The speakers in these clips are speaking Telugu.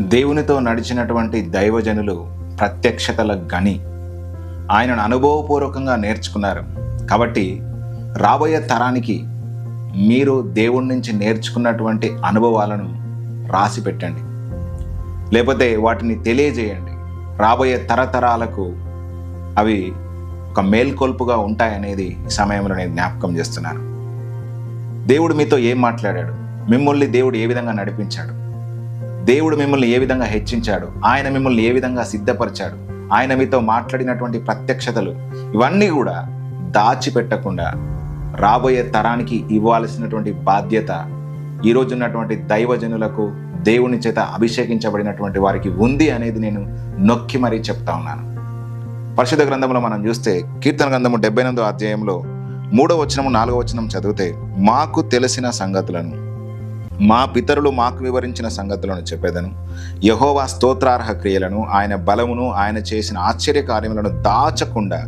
దేవునితో నడిచినటువంటి దైవజనులు ప్రత్యక్షతల గని. ఆయనను అనుభవపూర్వకంగా నేర్చుకున్నారు. కాబట్టి రాబోయే తరానికి మీరు దేవుడి నుంచి నేర్చుకున్నటువంటి అనుభవాలను రాసి పెట్టండి. లేకపోతే వాటిని తెలియజేయండి. రాబోయే తరతరాలకు అవి ఒక మేల్కొల్పుగా ఉంటాయనేది సమయంలో నేను జ్ఞాపకం చేస్తున్నాను. దేవుడు మీతో ఏం మాట్లాడాడు? మిమ్మల్ని దేవుడు ఏ విధంగా నడిపించాడు? దేవుడు మిమ్మల్ని ఏ విధంగా హెచ్చించాడు? ఆయన మిమ్మల్ని ఏ విధంగా సిద్ధపరిచాడు? ఆయన మీతో మాట్లాడినటువంటి ప్రత్యక్షతలు ఇవన్నీ కూడా దాచిపెట్టకుండా రాబోయే తరానికి ఇవ్వాల్సినటువంటి బాధ్యత ఈరోజు ఉన్నటువంటి దైవజనులకు దేవుని చేత అభిషేకించబడినటువంటి వారికి ఉంది అనేది నేను నొక్కి మరీ చెప్తా ఉన్నాను. పరిశుద్ధ గ్రంథంలో మనం చూస్తే కీర్తన గ్రంథము డెబ్బై ఎనిమిదో అధ్యాయంలో మూడో వచనము నాలుగో వచనం చదివితే మాకు తెలిసిన సంగతులను మా పితరులు మాకు వివరించిన సంగతులను చెప్పేదను. యహోవా స్తోత్రార్హ క్రియలను ఆయన బలమును ఆయన చేసిన ఆశ్చర్య కార్యములను దాచకుండా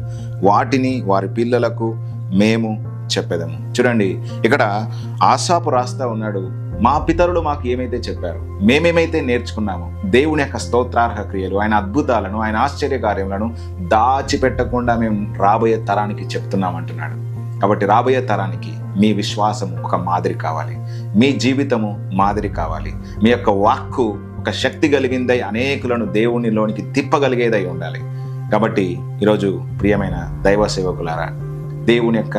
వాటిని వారి పిల్లలకు మేము చెప్పేదము. చూడండి ఇక్కడ ఆశాపు రాస్తా ఉన్నాడు. మా పితరులు మాకు ఏమైతే చెప్పారు మేమేమైతే నేర్చుకున్నామో దేవుని యొక్క స్తోత్రార్హ క్రియలు ఆయన అద్భుతాలను ఆయన ఆశ్చర్య కార్యములను దాచిపెట్టకుండా మేము రాబోయే తరానికి చెప్తున్నాం అంటున్నాడు కాబట్టి రాబోయే తరానికి మీ విశ్వాసం ఒక మాదిరి కావాలి. మీ జీవితము మాదిరి కావాలి. మీ యొక్క వాక్కు ఒక శక్తి కలిగిందై అనేకులను దేవునిలోనికి తిప్పగలిగేదై ఉండాలి. కాబట్టి ఈరోజు ప్రియమైన దైవ సేవకులారా దేవుని యొక్క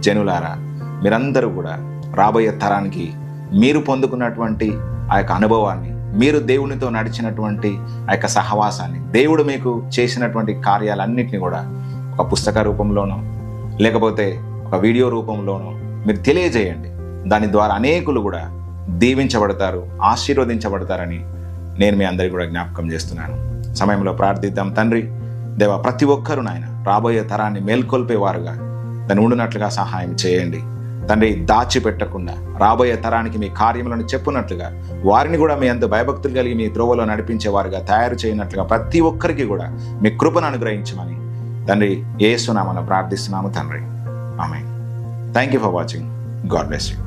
జనులారా మీరందరూ కూడా రాబోయే తరానికి మీరు పొందుకున్నటువంటి ఆ యొక్క అనుభవాన్ని మీరు దేవునితో నడిచినటువంటి ఆ యొక్క సహవాసాన్ని దేవుడు మీకు చేసినటువంటి కార్యాలన్నింటినీ కూడా ఒక పుస్తక రూపంలోనో లేకపోతే ఒక వీడియో రూపంలోనో మీరు తెలియజేయండి. దాని ద్వారా అనేకులు కూడా దీవించబడతారు ఆశీర్వదించబడతారని నేను మీ అందరికీ కూడా జ్ఞాపకం చేస్తున్నాను. సమయంలో ప్రార్థిద్దాం. తండ్రి దేవ ప్రతి ఒక్కరు నాయన రాబోయే తరాన్ని మేల్కొల్పేవారుగా దాన్ని ఉండునట్లుగా సహాయం చేయండి. తండ్రి దాచిపెట్టకుండా రాబోయే తరానికి మీ కార్యములను చెప్పునట్లుగా వారిని కూడా మీ అంత భయభక్తులు కలిగి మీ త్రోవలో నడిపించేవారుగా తయారు చేయనట్లుగా ప్రతి ఒక్కరికి కూడా మీ కృపను అనుగ్రహించమని తండ్రి ఏసునామని ప్రార్థిస్తున్నాము తండ్రి. ఆమె thank you for watching God bless you